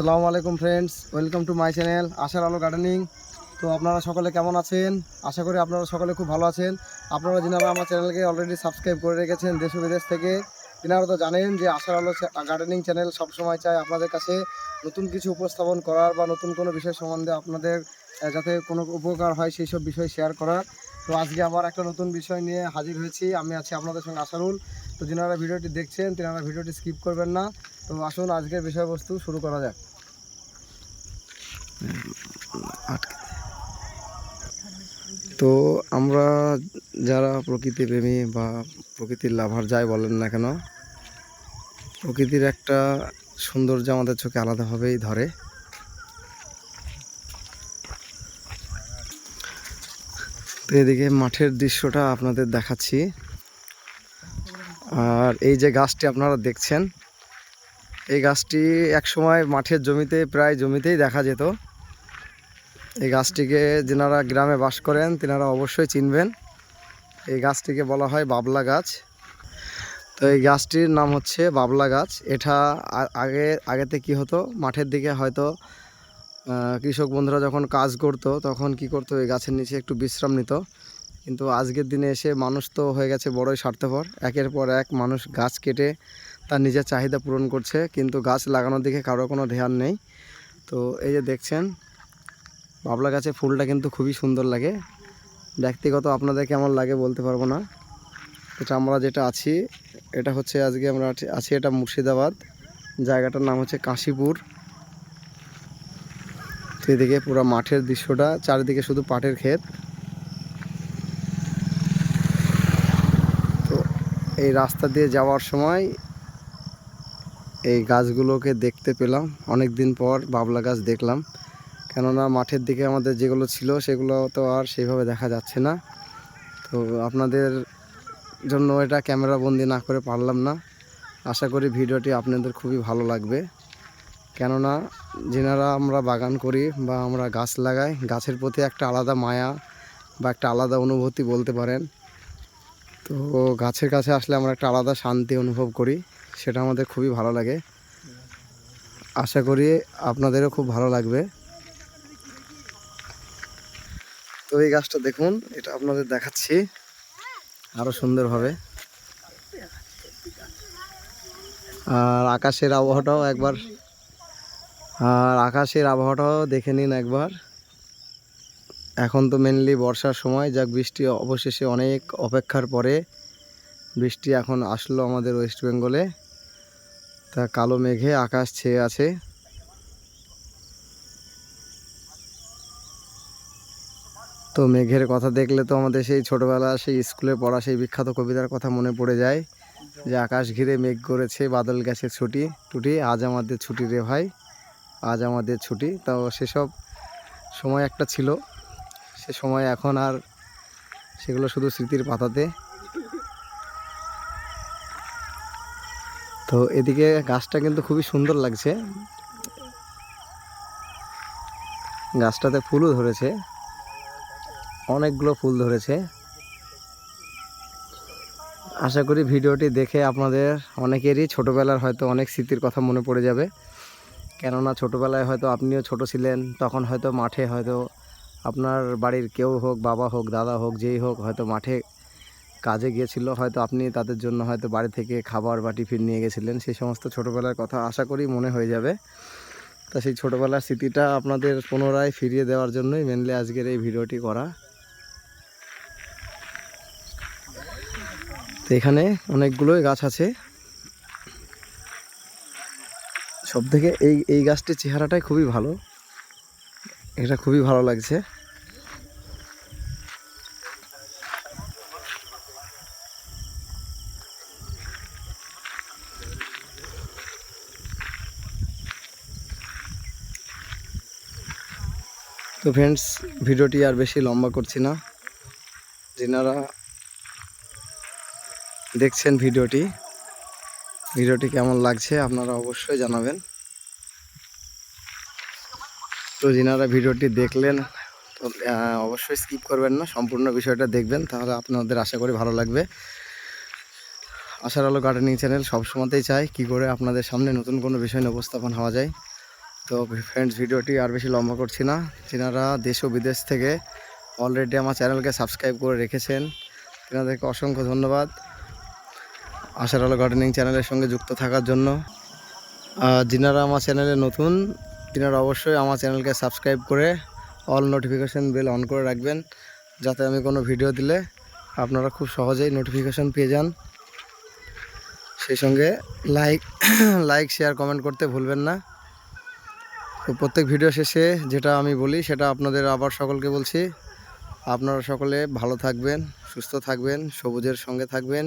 আসসালামু আলাইকুম friends welcome to my channel Ashar Alo gardening তো আপনারা সকলে কেমন আছেন? আশা করি আপনারা সকলে খুব ভালো আছেন। আপনারা যিনারা আমার চ্যানেলকে অলরেডি সাবস্ক্রাইব করে রেখেছেন দেশ বিদেশ থেকে তিনারা তো জানেন যে আশার আলো গার্ডেনিং চ্যানেল সবসময় চায় আপনাদের কাছে নতুন কিছু উপস্থাপন করার বা নতুন কোনো বিষয় সম্বন্ধে আপনাদের যাতে কোনো উপকার হয় সেই সব বিষয় শেয়ার করার। তো আজকে আবার একটা নতুন বিষয় নিয়ে হাজির হয়েছি। আমি আছি আপনাদের সঙ্গে আশারুল। তো যিনারা ভিডিওটি দেখছেন, তিনারা ভিডিওটি স্কিপ করবেন না। তো আসুন আজকের বিষয়বস্তু শুরু করা যাক। তো আমরা যারা প্রকৃতি প্রেমী বা প্রকৃতির লাভার যাই বলেন না কেন, প্রকৃতির একটা সৌন্দর্য আমাদের চোখে আলাদাভাবেই ধরে। তো এদিকে মাঠের দৃশ্যটা আপনাদের দেখাচ্ছি। আর এই যে গাছটি আপনারা দেখছেন, এই গাছটি একসময় মাঠের জমিতে, প্রায় জমিতেই দেখা যেত। এই গাছটিকে যেনারা গ্রামে বাস করেন, তেনারা অবশ্যই চিনবেন। এই গাছটিকে বলা হয় বাবলা গাছ। তো এই গাছটির নাম হচ্ছে বাবলা গাছ। এটা আগে, আগেতে কি হতো? মাঠের দিকে হয়তো কৃষক বন্ধুরা যখন কাজ করতো, তখন কি করতো? এই গাছের নিচে একটু বিশ্রাম নিত। কিন্তু আজকের দিনে এসে মানুষ তো হয়ে গেছে বড়ই স্বার্থপর। একের পর এক মানুষ গাছ কেটে তার নিজের চাহিদা পূরণ করছে। কিন্তু গাছ লাগানোর দিকে কারও কোনো ধ্যান নেই। তো এই যে দেখছেন বাবলা গাছে ফুলটা কিন্তু খুবই সুন্দর লাগে। ব্যক্তিগত আপনাদের কেমন লাগে বলতে পারব না। এটা আমরা যেটা আছি, এটা হচ্ছে আজকে আমরা আছি- এটা মুর্শিদাবাদ। জায়গাটার নাম হচ্ছে কাশীপুর। তো এদিকে পুরো মাঠের দৃশ্যটা, চারিদিকে শুধু পাটের ক্ষেত। তো এই রাস্তা দিয়ে যাওয়ার সময় এই গাছগুলোকে দেখতে পেলাম। অনেক দিন পর বাবলা গাছ দেখলাম। কেননা মাঠের দিকে আমাদের যেগুলো ছিল, সেগুলো তো আর সেইভাবে দেখা যাচ্ছে না। তো আপনাদের জন্য এটা ক্যামেরা বন্দি না করে পারলাম না। আশা করি ভিডিওটি আপনাদের খুবই ভালো লাগবে। কেননা যেনারা আমরা বাগান করি বা আমরা গাছ লাগাই, গাছের প্রতি একটা আলাদা মায়া বা একটা আলাদা অনুভূতি বলতে পারেন। তো গাছের কাছে আসলে আমরা একটা আলাদা শান্তি অনুভব করি, সেটা আমাদের খুবই ভালো লাগে। আশা করি আপনাদেরও খুব ভালো লাগবে। তো এই গাছটা দেখুন, এটা আপনাদের দেখাচ্ছি। আরও সুন্দরভাবে আর আকাশের আবহাওয়াটাও একবার, আর আকাশের আবহাওয়াটাও দেখে নিন একবার। এখন তো মেনলি বর্ষার সময়, যাক বৃষ্টি অবশেষে অনেক অপেক্ষার পরে বৃষ্টি এখন আসলো আমাদের ওয়েস্ট বেঙ্গলে তা কালো মেঘে আকাশ ছেয়ে আছে। তো মেঘের কথা দেখলে তো আমাদের সেই ছোটবেলা, সেই স্কুলে পড়া সেই বিখ্যাত কবিতার কথা মনে পড়ে যায় যে আকাশ ঘিরে মেঘ করেছে বাদল গেছে ছুটি। টুটি, আজ আমাদের ছুটি রে ভাই, আজ আমাদের ছুটি। তো সেসব সময় একটা ছিল। সে সময় এখন আর সেগুলো শুধু স্মৃতির পাতাতে। তো এদিকে গাছটা কিন্তু খুবই সুন্দর লাগছে। গাছটাতে ফুলও ধরেছে। অনেকগুলো ফুল ধরেছে। আশা করি ভিডিওটি দেখে আপনাদের অনেকেরই ছোটোবেলার হয়তো অনেক স্মৃতির কথা মনে পড়ে যাবে। কেননা ছোটোবেলায় হয়তো আপনিও ছোট ছিলেন, তখন হয়তো মাঠে হয়তো আপনার বাড়ির কেউ হোক, বাবা হোক, দাদা হোক, যেই হোক, হয়তো মাঠে কাজে গিয়েছিল, হয়তো আপনি তাদের জন্য হয়তো বাড়ি থেকে খাবার বা টিফিন নিয়ে গেছিলেন, সেই সমস্ত ছোটোবেলার কথা আশা করি মনে হয়ে যাবে। তা সেই ছোটোবেলার স্মৃতিটা আপনাদের পুনরায় ফিরিয়ে দেওয়ার জন্যই মেনলি আজকের এই ভিডিওটি করা। তো এখানে অনেকগুলোই গাছ আছে। সব থেকে এই এই গাছটির চেহারাটাই খুবই ভালো। এটা খুবই ভালো লাগছে। তো ফ্রেন্ডস ভিডিওটি আর বেশি লম্বা করছি না। যেনারা দেখছেন ভিডিওটি? ভিডিওটি কেমন লাগছে আপনারা অবশ্যই জানাবেন। তো যিনারা ভিডিওটি দেখলেন, তো অবশ্যই স্কিপ করবেন না, সম্পূর্ণ বিষয়টা দেখবেন, তাহলে আপনাদের আশা করি ভালো লাগবে। আশার আলো গার্ডেনিং চ্যানেল সবসময়তেই চাই, কি করে আপনাদের সামনে নতুন কোনো বিষয় নিয়ে উপস্থাপন হওয়া যায়। তো ফ্রেন্ডস ভিডিওটি আর বেশি লম্বা করছি না। যেনারা দেশ ও বিদেশ থেকে অলরেডি আমার চ্যানেলকে সাবস্ক্রাইব করে রেখেছেন, তেনাদেরকে অসংখ্য ধন্যবাদ। আশার আলো গার্ডেনিং চ্যানেলের সঙ্গে যুক্ত থাকার জন্য। যিনারা আমার চ্যানেলে নতুন, তিনারা অবশ্যই আমার চ্যানেলকে সাবস্ক্রাইব করে অল নোটিফিকেশান বেল অন করে রাখবেন, যাতে আমি কোনো ভিডিও দিলে আপনারা খুব সহজেই নোটিফিকেশান পেয়ে যান। সেই সঙ্গে লাইক লাইক শেয়ার কমেন্ট করতে ভুলবেন না। তো প্রত্যেক ভিডিও শেষে যেটা আমি বলি, সেটা আপনাদের আবার সকলকে বলছি। আপনারা সকলে ভালো থাকবেন, সুস্থ থাকবেন, সবুজের সঙ্গে থাকবেন।